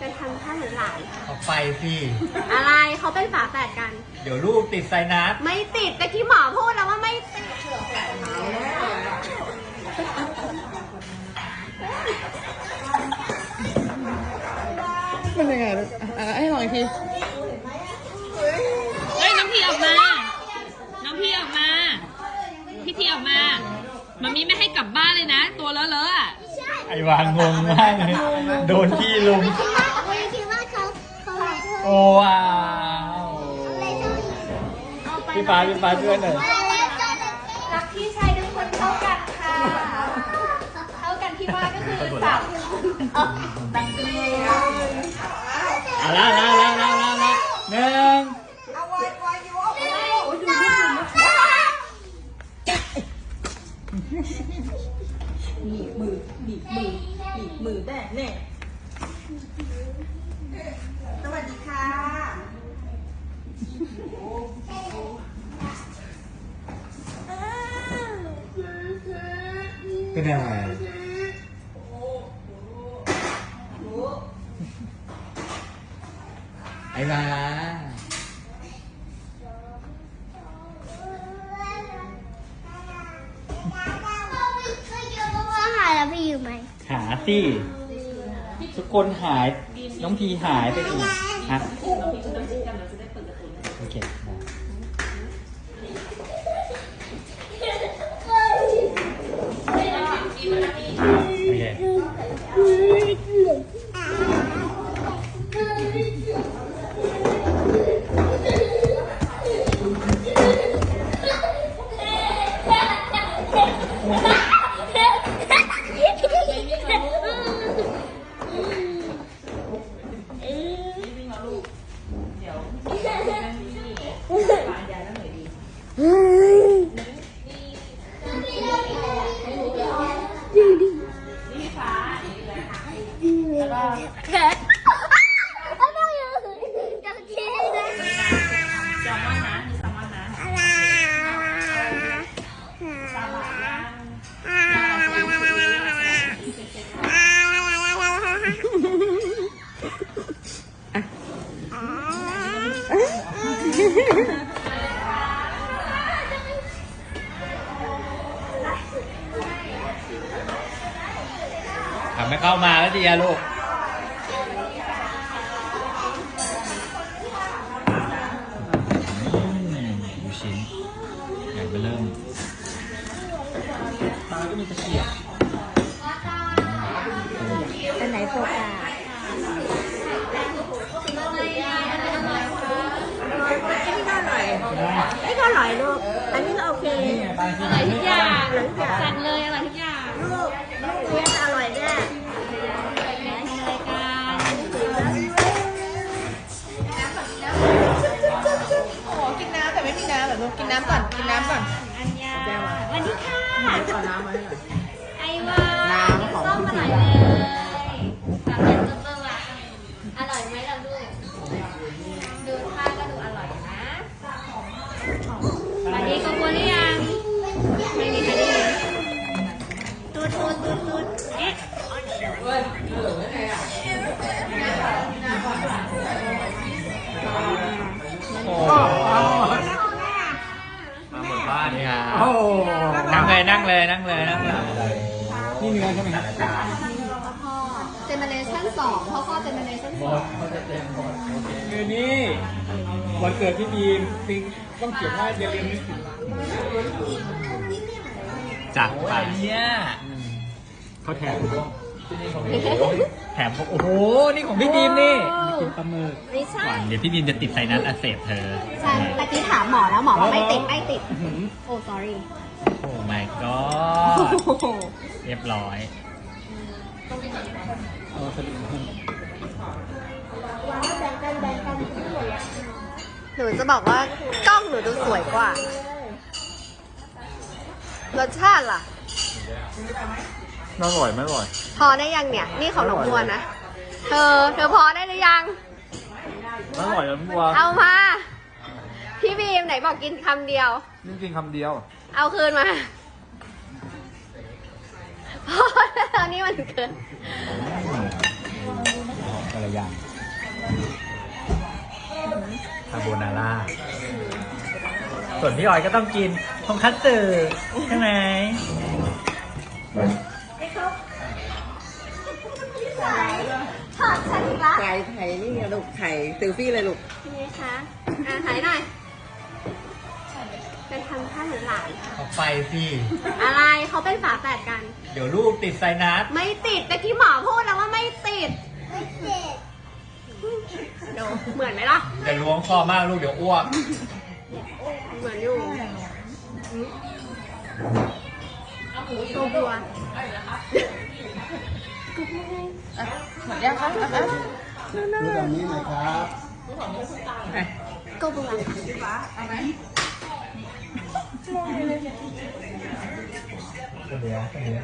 จะทำท่าเหมือนหลาน เอาไปสิ อะไรเขาเป็นฝาแฝดกัน เดี๋ยวลูกติดไซนัสไม่ติดแต่ที่หมอพูดแล้วว่าไม่ติดมันยังไงลูกอะให้ลองอีกที เฮ้ยน้องพี่ออกมา น้องพี่ออกมา พี่ทีออกมา มามีไม่ให้กลับบ้านเลยนะ ตัวเลอะๆอะไอวางงงมากเลยโดนพี่ลุมไม่คิดว่าเขาเขาโอ้ว้าวพี่ฟ้าพี่ฟ้าช่วยหน่อยรักพี่ชายทุกคนเท่ากันค่ะ เท่ากันที่ว่าก็คือสามเอาละละละละละละหนึ่ง บีบมือบีบมือบีบ มือแน่แน่ สวัสดีค่ะ เป็นอะไรไอ้มาหายแล้วพี่อยู่ไหม สิทุกคนหาย น้องพีหายไปอีกฮะ แเข้ามาแล้วดีอะลูกอืมดูชิ้นใหญ่ไปเริ่มปลาก็มีตะเกียบอันไหนโฟกัสไอ้ก็อร่อยลูก อันนี้ก็โอเคปลาที่อร่อยทุกอย่างสั่งเลยอร่อยทุกำก่อน กินน้ำก่อนอัญญาสวัสดีค่ะขอน้ำมาให้หน่อย คือนี่วันเกิดพี่บีมติงต้องเขียนว่าอย่าลืมนึกถึงจัดไปเนี่ยเขาแถมแถมโอ้โห นี่ของพี่บีมนี่กินปลาหมึกไม่ใช่หวานเดี๋ยวพี่บีมจะติดไซนัสอักเสบเธอ ใช่ตะกี้ถามหมอแล้วหมอบอกไม่ติดไม่ติด โอ้ sorry โอ้ my โอ้ god โหเรียบร้อย เอาสลิดให้หนูจะบอกว่ากล้องหนูดูสวยกว่า รสชาติล่ะ ไม่อร่อยไม่อร่อย พอได้ยังเนี่ย นี่ของหนองบัวนะ เธอ เธอพอได้หรือยัง ไม่อร่อยแล้วพี่บัวเอามา พี่บีมไหนบอกกินคำเดียว นี่กินคำเดียว เอาคืนมาพอแล้วนี่มันเกิน อะไรอย่าง คาโบนาร่า ส่วนพี่ออยก็ต้องกินทงคัตสึใช่ไหมถอดฉันอีกละไก่ไข่นี่ไงลูกไข่เซลฟี่เลยลูกนี่คะอะถ่ายหน่อยเป็นทำท่าเหมือนหลานเอาไปพี่อะไรเขาเป็นฝาแฝดกัน เดี๋ยวลูกติดไซนัสไม่ติดแต่ที่หมอพูดแล้วว่าไม่ติด ไม่ติด ดูเหมือนไหมล่ะ อย่าล้วงคอมากลูกเดี๋ยวอ้วก เหมือนอยู่ตัวบัวหมดยังครับอะดูตรงนี้หน่อยครับตัวบัวตัวเดียวตัวเดียว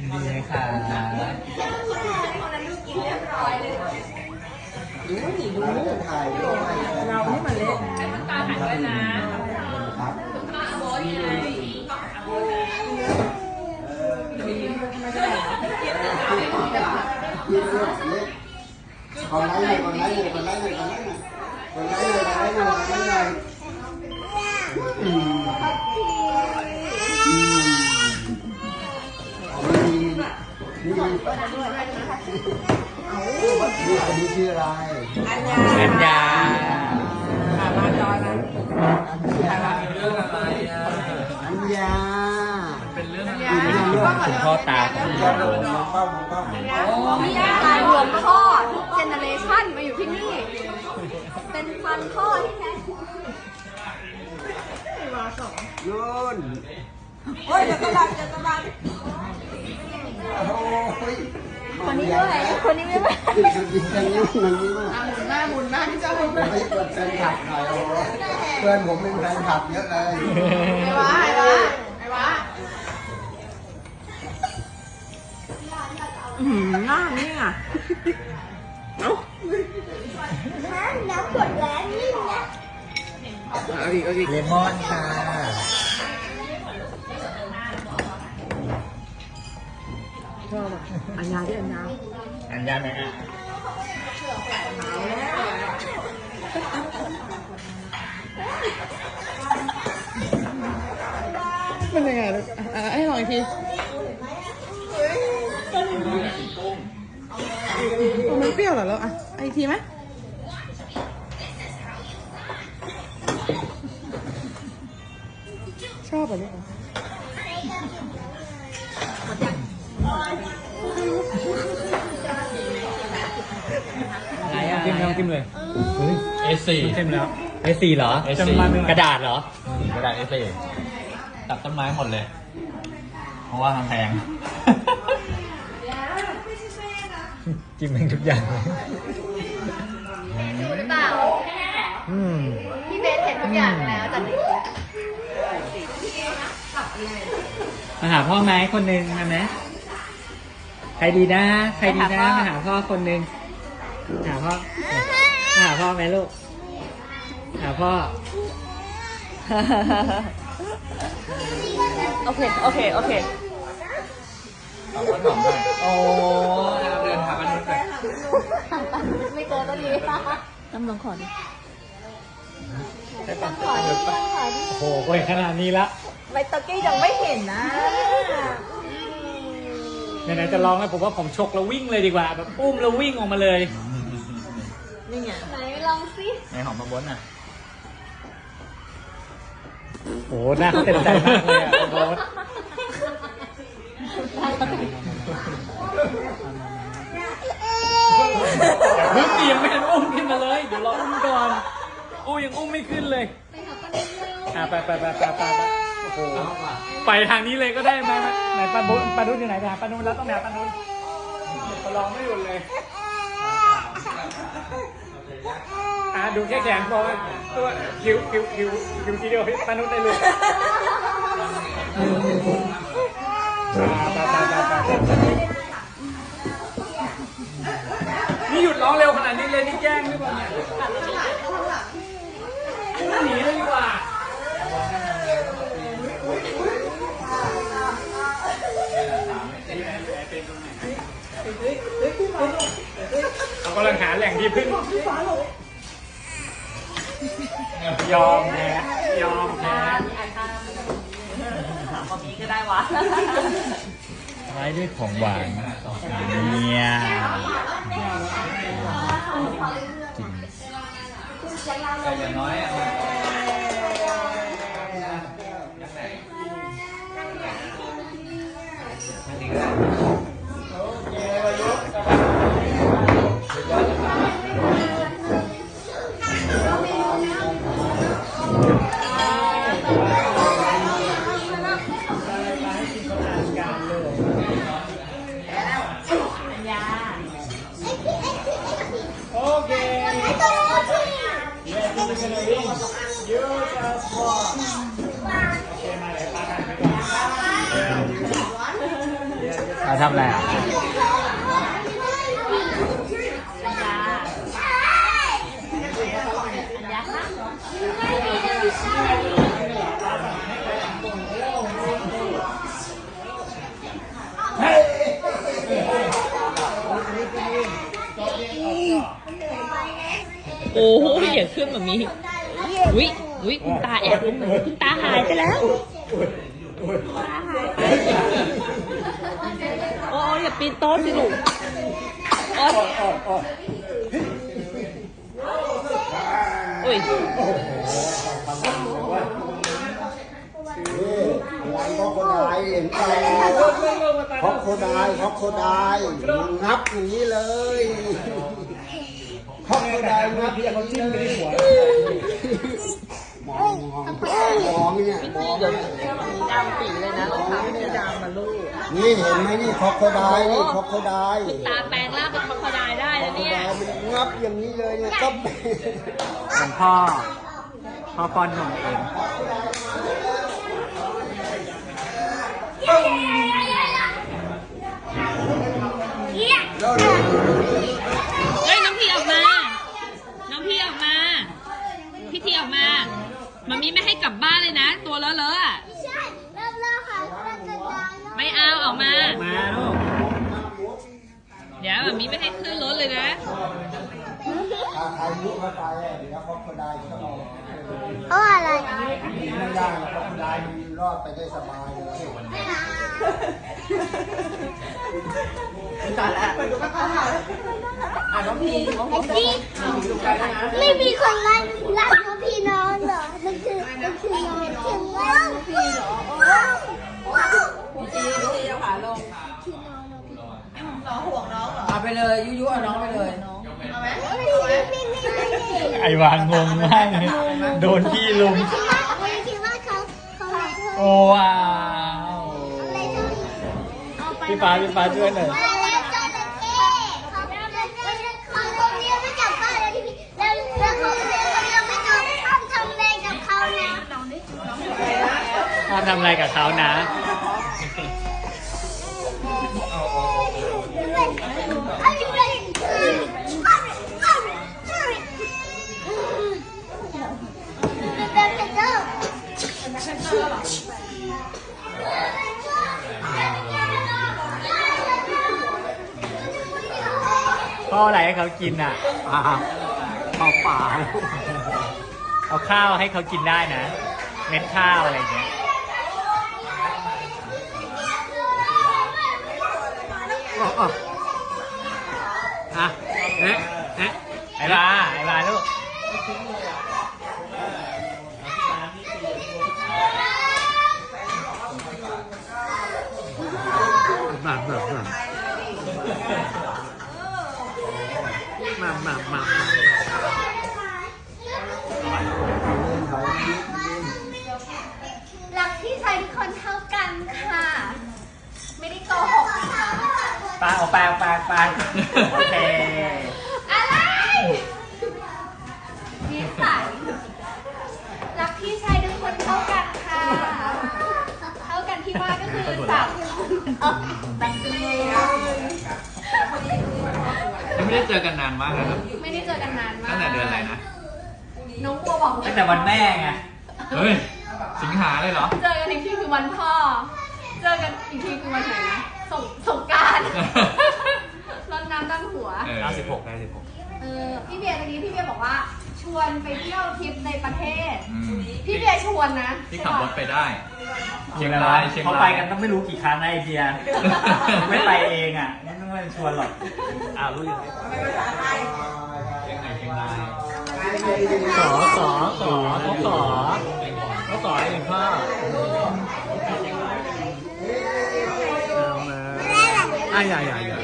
ดีไหมคะดูนี่ดูถ่ายด้วยเรานี่มันเล็กครับกินเล็กเล็กก่อนไล่เลยก่อนไล่เลยก่อนไล่เลยก่อนไล่เลยก่อนไล่เลยก่อนไล่เลยก่อนไล่เลย นี่นี่คนนี้ชื่ออะไรอัญญาอัญญาอะมาจอยนะเรื่องอะไรอะอัญญาเป็นเรื่องอะไรคุณพ่อตาของป้าเรามองป้ามองป้ามองนี่การรวมพ่อทุกเจเนเรชันมาอยู่ที่นี่ เป็นพันพ่อที่แท้จริงยุ่นโอ้ยเดี๋ยวกระดาษเดี๋ยวกระดาษโอ้ย คนนี้ด้วยคนนี้ไม่ไหวกินกินกันยุ่งกันยุ่งหมุนหน้าหมุนหน้าที่เจ้าเดี๋ยวให้เพื่อนแฟนคลับหน่อยโอ้โหเพื่อนผมเป็นแฟนคลับเยอะเลยไอ้วะไอ้วะไอ้วะอืมหน้านี่อะเอ้าน้ำกดแรงนิ่มนะเอาอีกเอาอีกเลมอนค่ะ ชอบอะอัญญาที่อัญญาอัญญาไหมอะเป็นยังไงลูกอะให้ลองอีกทีมันเปรี้ยวเหรอลูกอะเอาอีกทีไหมชอบอะลูกอะไเอสี่จิ้มแล้วเอสี่เหรอ จำมาหนึ่งกระดาษเหรอ กระดาษเอสี่ตัดต้นไม้หมดเลย เพราะว่ามันแพงจิ้มเองทุกอย่างเลยหรือเปล่า อืมพี่เบสเห็นทุกอย่างแล้วจากในคลิปมาหาพ่อไหมคนหนึ่งมาไหมใครดีนะ ใครดีนะ มาหาพ่อคนหนึ่งหาพ่อมาหาพ่อไหมลูก หาพ่อ โอเค โอเค โอเคโอ้เดินหากันนุษย์เลยไม่เกินตัวนี้น้ำลองขอดิโอ้โหไปขนาดนี้ละใบตะกี้ยังไม่เห็นนะไหนๆจะลองให้ผมว่าผมชกแล้ววิ่งเลยดีกว่าแบบอุ้มแล้ววิ่งออกมาเลยนี่ไงไหนลองสิในหอมมาบนอะ โอ้หน้าเขาเต็มใจมากเลยอะโบสเพิ่งตียังไม่ทันอุ้มขึ้นมาเลย เดี๋ยวรออุ้มก่อนอุ้ยยังอุ้มไม่ขึ้นเลยอะไปไปไปไปไปไปโอ้โหไปทางนี้เลยก็ได้ไหมไหนปลาบุญปลาดุนอยู่ไหนไปหาปลาดุนแล้วต้องไปหาปลาดุนลองไม่หยุดเลย อะดูแค่แขนพอตัวคิวคิวคิวคิวทีเดียวปาดุนได้เลยไปไปไปไปไปนี่หยุดร้องเร็วขนาดนี้เลยนี่แกล้งหรือเปล่าเนี่ยหนีเลยดีกว่าเรากำลังหาแหล่งที่พึ่ง ยอมแพ้ยอมแพ้แบบนี้ก็ได้วะท้ายด้วยของหวานเนี่ยจริงแต่อย่างน้อยอะโอ้โหอย่าขึ้นแบบนี้วิวิคุณตาแอบลงมาคุณตาหายไปแล้วโอ้ยอย่าปีนโต๊ะสิลูกโอ๊ยโอ้ยนี่อะไรก็คนอะไรเห็นอะไรเพราะคนอะไรเพราะคนอะไรงับอย่างนี้เลยเพราะคนอะไรงับอย่างนี้เลยมองมองมองเนี่ยมองดำปีเลยนะรองเท้าม่ดำมาลูกนี่เห็นไหมนี่คอกโคดายนี่คอกโคดายตาแปลงร่างเป็นคอกโคไดายได้คอนะกโคเนี่ยมันงับอย่างนี้เลยเนี่ยก็ของพ่อ พ่อป้อนนมเองเฮ้ยน้องพี่ออกมา น้องพี่ออกมา พี่ที ออกมามามีไม่ให้กลับบ้านเลยนะ ตัวเลอะเลอะๆอะไม่เอาออกมา มาลูกเดี๋ยวมามีไม่ให้ขึ้นรถเลยนะถ้าใครลุกเข้าไปอะเดี๋ยวคอกโคดายก็เอาเพราะอะไรหนีไม่ได้คอกโคดายมันรอดไปได้สบายเลย ตายแล้วอะน้องพีน้องพีพี่ไม่มีคนรักรักน้องพี่น้องเหรอ มันคือมันคือน้องถึงแล้วพี่เหรอจีจีเอาขาลงคือน้องน้องห่วงน้องเหรอ เอาไปเลยยุยุเอาน้องไปเลยเอาไหมไอวางงงมากเลยโดนพี่ลุมคิดว่าคิดว่าเขาเขารักเธอโอ้ว้าวพี่ฟ้าพี่ฟ้าช่วยหน่อย อะไรเจ้าตะเข้เขาเขาเขาเรียกไม่กลับบ้านแล้วที่พี่แล้วแล้วเขาเรียกเขาเรียกไม่กลับห้ามทำอะไรกับเขานะ ห้ามทำอะไรกับเขานะพ่ออะไรให้เขากินอะปลาเข้าป่าเอาข้าวให้เขากินได้นะ เม็ดข้าวอะไรอย่างเงี้ยอะเอ๊ะเอ๊ะไอ้ลาไอ้ลาลูก มามามามามามา รักพี่ชายทุกคนเท่ากันค่ะ ไม่ได้โกหกนะคะ ปลาเอาปลาปลาปลาโอเค อะไรนิสัยรักพี่ชายทุกคนเท่ากันค่ะ เท่ากันที่ว่าก็ คือสามคนยังไม่ได้เจอกันนานมากนะครับ ไม่ได้เจอกันนานมากตั้งแต่เดือนอะไรนะ น้องบัวบอกตั้งแต่วันแม่ไง เฮ้ย สิงหาเลยเหรอ เจอกันอีกทีคือวันพ่อ เจอกันอีกทีคือวันไหนนะสงสงกรารรดน้ำดำหัว เออเอาสิบหกได้สิบหกเออพี่เบียร์ตอนนี้พี่เบียร์บอกว่า ชวนไปเที่ยวทริปในประเทศ อืมพี่เบียร์ชวนนะที่ขับรถไปได้เชียงราย เขาไปกันต้องไม่รู้กี่ครั้งนะไอเดีย ไม่ไปเองอะไม่ต้องมาชวนหรอกอ้าวรู้ยังไงเชียงใหม่เชียงรายขอขอขอเขาขอเขาขอไอ้หนึ่งข้อเอามาอะอย่าอย่าอย่า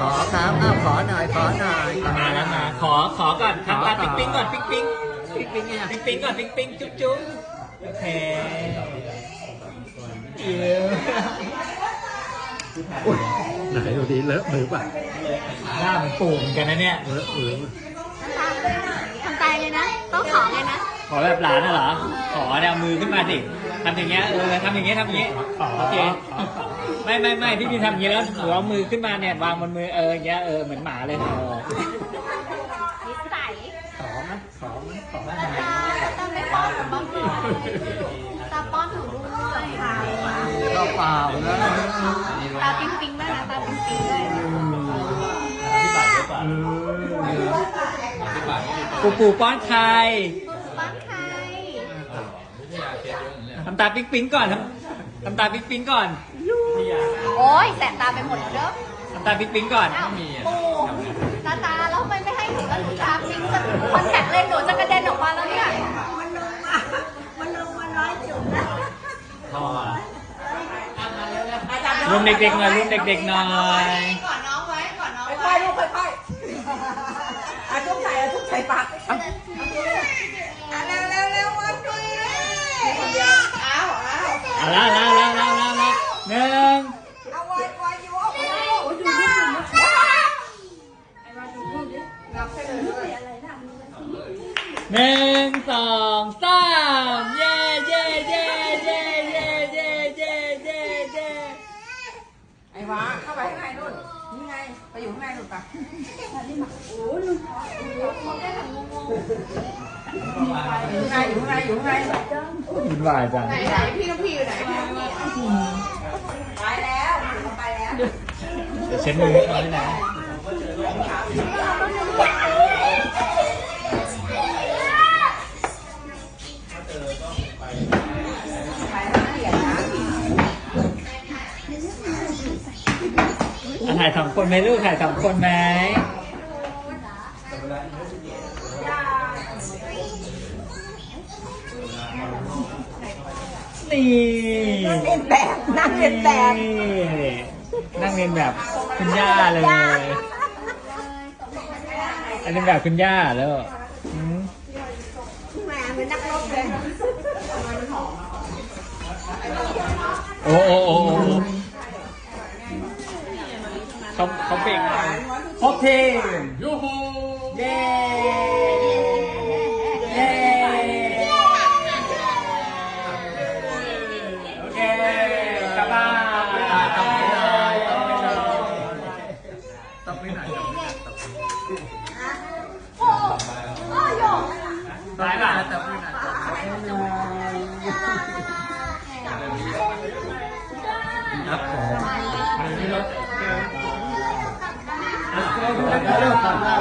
ขอครับอ้าวขอหน่อยขอหน่อยมาแล้วมาขอขอก่อนทำตาปิ๊งปิ๊งก่อนปิ๊งปิ๊งปิ๊งปิ๊งไงปิ๊งปิ๊งก่อนปิ๊งปิ๊งจุ๊บจุ๊บโอเคเยี่ยมไหนดูดิเลอะมือป่ะหน้ามันปูเหมือนกันนะเนี่ยเลอะมือทำตายเลยนะ ต้องขอเลยนะ ขอแบบหลานน่ะเหรอขอเนี่ยเอามือขึ้นมาสิ ทำอย่างเงี้ยเออทำอย่างเงี้ยทำอย่างเงี้ยโอเคไม่ไม่ไม่พี่พี่ทำอย่างเงี้ยแล้วหัวเอามือขึ้นมาเนี่ยวางบนมือเอออย่างเงี้ยเออเหมือนหมาเลยเออนิสัยขอมั้ยขอมั้ยขอมั้ยตาไม่ป้อนหนูบ้างเลยตาป้อนหนูด้วยก็เปล่านะตาปิ๊งปิ๊งด้วยนะตาปิ๊งปิ๊งด้วยพี่บ่าเยอะกว่าปูปูป้อนใคร ป้อนใคร ทำตาปิ๊งปิ๊งก่อนทำทำตาปิ๊งปิ๊งก่อนโอ้ยแสบตาไปหมดแล้วเด้อทำตาปิ๊งปิ๊งก่อน อ้าวปูตาตาแล้วทำไมไม่ให้หนูแล้วหนูตาปิ๊งจะคอนแทคเลนส์หนูจะกระเด็นออกมาแล้วเนี่ยรวมเด็กๆหน่อยรวมเด็กๆหน่อย ก่อนาวเอาละละละละละละหนึ่งเอาไว้ไว้อยู่เอาไว้อยู่นับให้เอยู่ไหนอยู่ไหนอยู่ไหนยินวงไหนไหนพี่น้องพี่อยู่ไหนพี่น้องพี่ไปแล้วไปแล้วจะเช็ดมือให้เขาด้วยนะถ่ายสองคนไหมลูกถ่ายสองคนไหม นี่เรียนแบบนั่งเรียนแบบนี่นั่งเรียนแบบคุณย่าเลย อันนี้แบบคุณย่าแล้วอืมแหมเหมือนนักรบเลยโอ้โอ้โอ้โอ้เขาเขาเบ่งครบทีมยูฮูเย้ 不要打他